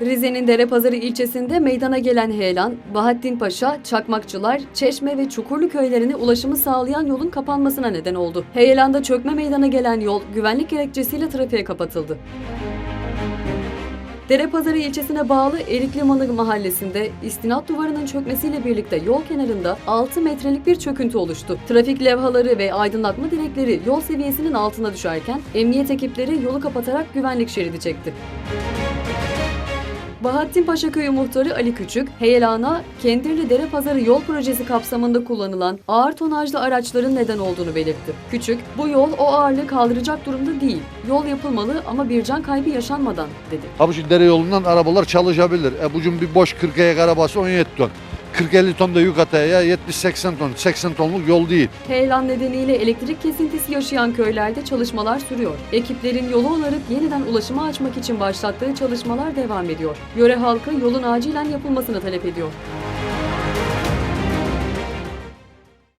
Rize'nin Derepazarı ilçesinde meydana gelen heyelan, Bahattin Paşa, Çakmakçılar, Çeşme ve Çukurlu köylerine ulaşımı sağlayan yolun kapanmasına neden oldu. Heyelanda çökme meydana gelen yol güvenlik gerekçesiyle trafiğe kapatıldı. Derepazarı ilçesine bağlı Eriklimanı mahallesinde istinat duvarının çökmesiyle birlikte yol kenarında 6 metrelik bir çöküntü oluştu. Trafik levhaları ve aydınlatma direkleri yol seviyesinin altına düşerken emniyet ekipleri yolu kapatarak güvenlik şeridi çekti. Bahattin Paşa Köyü muhtarı Ali Küçük, heyelana Kendirli Dere Pazarı yol projesi kapsamında kullanılan ağır tonajlı araçların neden olduğunu belirtti. Küçük, bu yol o ağırlığı kaldıracak durumda değil. Yol yapılmalı ama bir can kaybı yaşanmadan dedi. Şu dere yolundan arabalar çalışabilir. E bugün bir boş 40 ayak arabası 17 ton. 40-50 ton da yük ataya 70-80 ton. 80 tonluk yol değil. Heyelan nedeniyle elektrik kesintisi yaşayan köylerde çalışmalar sürüyor. Ekiplerin yolu onarıp yeniden ulaşıma açmak için başlattığı çalışmalar devam ediyor. Yöre halkı yolun acilen yapılmasını talep ediyor.